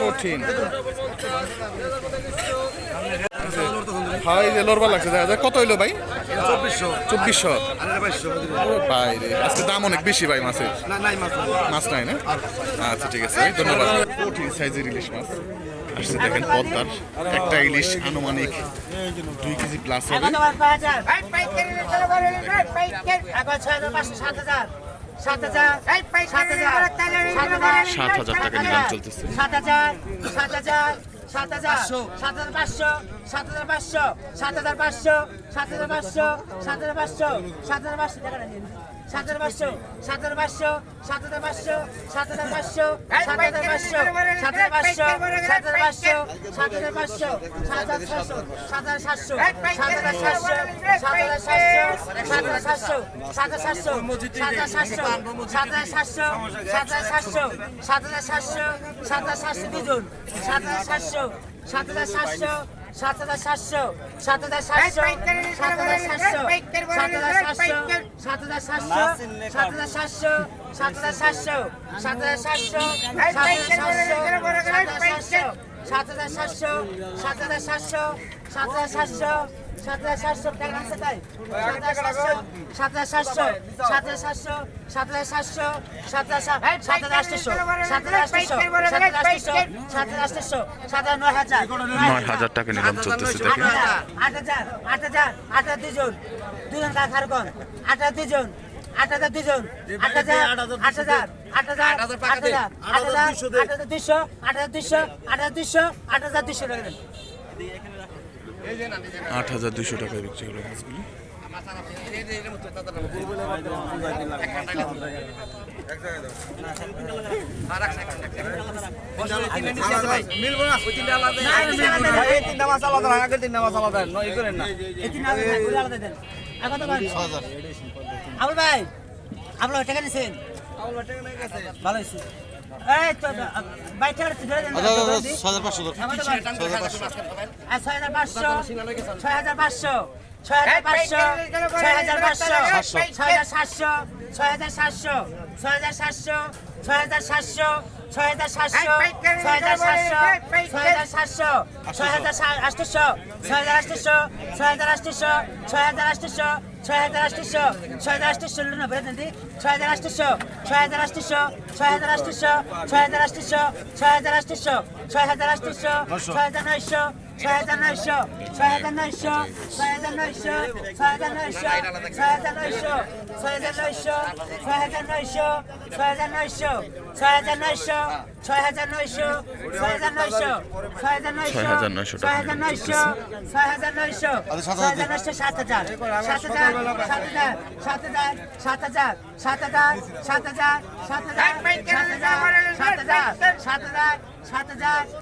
কঠিন। হাই যে লড়বা লাগছে দেখা যায় কত হইল ভাই? চব্বিশশো। চব্বিশশো। ভাই রে আজকে দাম অনেক বেশি ভাই মাছের। মাছ মাছ নাই না? আচ্ছা ঠিক আছে ভাই, ধন্যবাদ। কঠিন সাইজের ইলিশ মাছ। আসছে দেখেন পদ্মার একটা ইলিশ আনুমানিক দুই কেজি প্লাস হবে। সাত হাজার টাকা নিলাম চলতেছে। সাত হাজার সাত হাজার সাত হাজার সাত হাজার পাঁচশো সাত হাজার পাঁচশো সাত হাজার পাঁচশো সাত হাজার পাঁচশো সাত হাজার পাঁচশো সাত হাজার পাঁচশো। টাকা সাত হাজার পাঁচশো সাত হাজার পাঁচশো সাত হাজার পাঁচশো সাত হাজার পাঁচশো সাত হাজার পাঁচশো সাত হাজার পাঁচশো সাত হাজার পাঁচশো সাত হাজার পাঁচশো সাত হাজার ছশো সাত হাজার সাতশো সাত হাজার সাতশো সাত হাজার সাতশো সাত হাজার সাতশো সাত হাজার সাতশো সাত হাজার সাতশো সাত হাজার সাতশো সাত হাজার সাতশো সাত হাজার সাতশো দুজন সাত হাজার সাতশো সাত হাজার সাতশো সাত হাজার সাতশো সাত হাজার সাতশো সাত হাজার সাতশো সাত হাজার সাতশো সাত হাজার সাতশো সাত হাজার সাতশো সাত হাজার সাতশো সাত হাজার সাতশো সাত হাজার সাতশো সাত হাজার সাতশো সাত হাজার সাতশো সাত হাজার সাতশো টাকা আছে তাই সাত হাজার সাতশো সাত হাজার সাতশো সাত হাজার সাতশো সাত হাজার সাত হাজার আটশো সাত হাজার আটশো সাত হাজার আটশো সাত হাজার আটশো সাত হাজার নয় হাজার নয় হাজার টাকা নিলাম চলতেছে আট দেখেন হাজার আট হাজার আট হাজার আট হাজার দুজন দুজন কাজ খারকন আট হাজার দুজন আট হাজার দুজন আট হাজার আট হাজার আট হাজার আট হাজার আট হাজার আট হাজার দুশো আট হাজার দুশো আট হাজার দুশো আট হাজার দুশো টাকা দেন আট হাজার দুশো টাকায় বিক্রি হলো মাছগুলি। আবুল ভাই আবুল টাকা নিছেন ভালো হয়েছে। টাকা ধরে দেন ছয় হাজার পাঁচশো ছয় হাজার পাঁচশো। ছয় হাজার পাঁচশো ছয় হাজার পাঁচশো ছয় হাজার পাঁচশো ছয় হাজার সাতশো ছয় হাজার সাতশো ছয় হাজার সাতশো ছয় হাজার সাতশো ছয় হাজার সাতশো ছয় হাজার সাতশো ছয় হাজার সাতশো ছয় হাজার আটশো ছয় হাজার আটশো ছয় হাজার আটশো ছয় হাজার আটশো ছয় হাজার আটশো ছয় হাজার আটশো ছয় হাজার আটশো ছয় হাজার আটশো ছয় হাজার আটশো ছয় হাজার আটশো ছয় হাজার আটশো ছয় হাজার আটশো ছয় হাজার নয়শো ছয় হাজার নয়শো ছয় হাজার নয়শো ছয় হাজার নয়শো ছয় হাজার নয়শো ছয় হাজার নয়শো ছয় হাজার নয়শো ছয় হাজার নয়শো ছয় হাজার নয়শো ছয় হাজার নয়শো ছয় হাজার নয়শো ছয় হাজার নয়শো ছয় হাজার নয়শো ছয় হাজার নয়শো ছয় হাজার নয়শো ছয় হাজার নয়শো ছয় হাজার নয়শো সাত হাজার সাত হাজার সাত হাজার সাত হাজার সাত হাজার সাত হাজার সাত হাজার সাত হাজার সাত হাজার সাত হাজার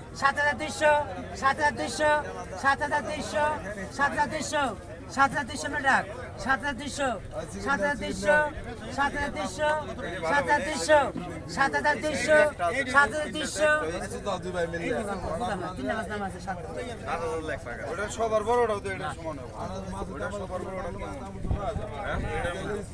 সাত হাজার দুইশো সাত হাজার দুইশো সাত হাজার দুইশো সাত হাজার দুইশো সাত হাজার দুইশো ডাক সাত হাজার দুইশো সাত হাজার দুইশো সাত হাজার দুইশো সাত হাজার দুইশো সাত হাজার দুইশো সাত হাজার দুইশো সবার বড়টাও সমান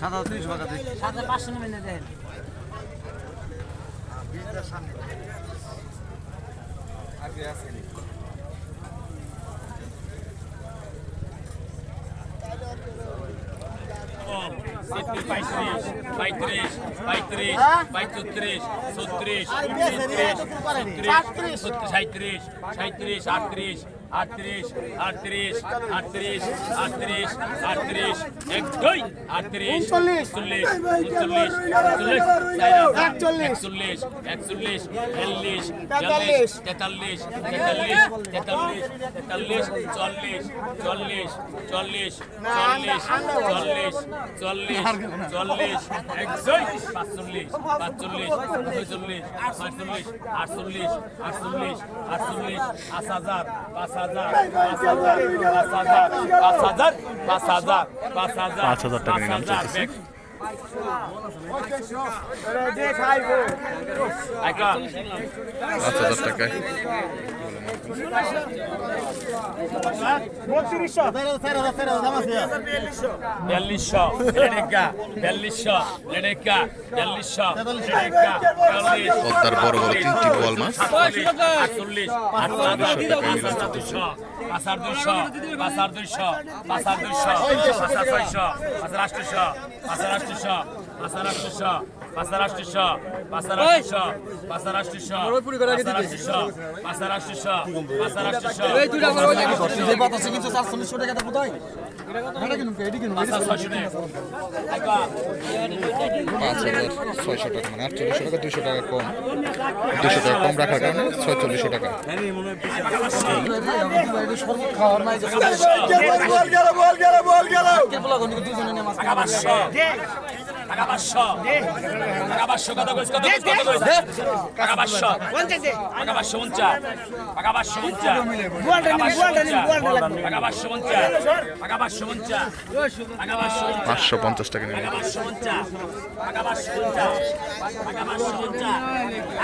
সাতাত্রিশ টাকা দিন সাথে পাঁচশো মিলে দেন। আগে আসেনি পঁয়ত্রিশ পঁয়ত্রিশ সাঁত্রিশ সাঁত্রিশ আটত্রিশ আটত্রিশ আটত্রিশ আটত্রিশ আটত্রিশ আটত্রিশ এক দুই আটত্রিশ চল্লিশ চল্লিশ চল্লিশ একচল্লিশ একচল্লিশ। বিয়াল্লিশ বিয়াল্লিশ তেতাল্লিশ। তেতাল্লিশ তেতাল্লিশ তেতাল্লিশ চল্লিশ চল্লিশ চল্লিশ চল্লিশ চল্লিশ চল্লিশ চল্লিশ একশো পাঁচচল্লিশ পাঁচচল্লিশ ছয়চল্লিশ পাঁচচল্লিশ আটচল্লিশ আটচল্লিশ আটচল্লিশ পাঁচ হাজার পাঁচ হাজার পাঁচ হাজার টাকা নিলাম চলতেছে। পাঁচ হাজার টাকায়। বিয়াল্লিশশো পদ্মার বড় বড় তিনটি বোয়াল মাছ। আটচল্লিশ পাঁচার দুইশো পাঁচার দুইশো পাঁচার দুইশো পাঁচার ছয়শো পাঁচার আটশো পাঁচার আটশো পাঁচার আটশো পাঁচশো রাষ্ট্রীয় পাঁচশো রাষ্ট্রীয় পাঁচশো রাষ্ট্রীয় পাঁচশো রাষ্ট্রীয় কিন্তু পাঁচ ছয়শো টাকা। মানে আটচল্লিশশো টাকা দুশো টাকা কম। দুশো টাকা কম রাখার কারণে ছয়চল্লিশশো টাকা। সর্বোচ্চ টাকা পাঁচশো টাকা পাঁচশো টাকা পাঁচশো কত কইস কত কইস কত কইস টাকা পাঁচশো টাকা পাঁচশো উনচাশ টাকা পাঁচশো উনচাশ টাকা পাঁচশো উনচাশ টাকা পাঁচশো টাকা পাঁচশো পাঁচশো পঞ্চাশ টাকা টাকা পাঁচশো টাকা পাঁচশো টাকা পাঁচশো উনচাশ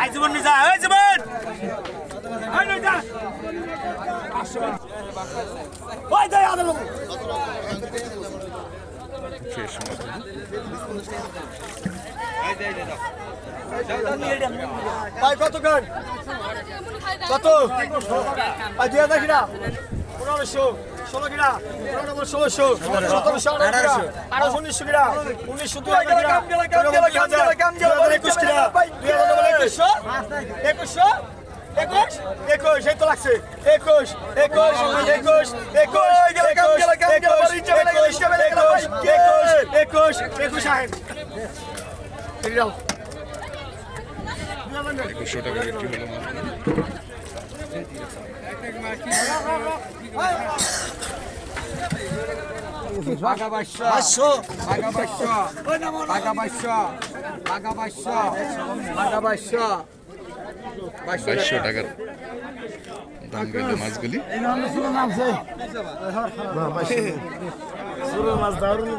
এই জীবন নিজা এই জীবন! এই নিজা। ওই দে আদল ভাই কত গান? কত? দিয়ে দেখি না পনেরোশো ষোলো গিরা পনেরো ষোলোশো সতেরোশো আঠারো উনিশশো গিরা উনিশশো দুই হাজার একুশ গিরা একুশশো? একুশশো? একুশ একুশ এই তো লাগছে একুশ একুশ একুশ একুশ একুশ একুশ একুশ একুশ একুশ একুশ আহেন একুশশো টাকা বিক্রি হলো মাছ পাঁচশো টাকা পাঁচশো টাকা পাঁচশো টাকা পাঁচশো টাকা পাঁচশো বাইশশো টাকার দাম গেল মাছগুলি। মাছ দারুণ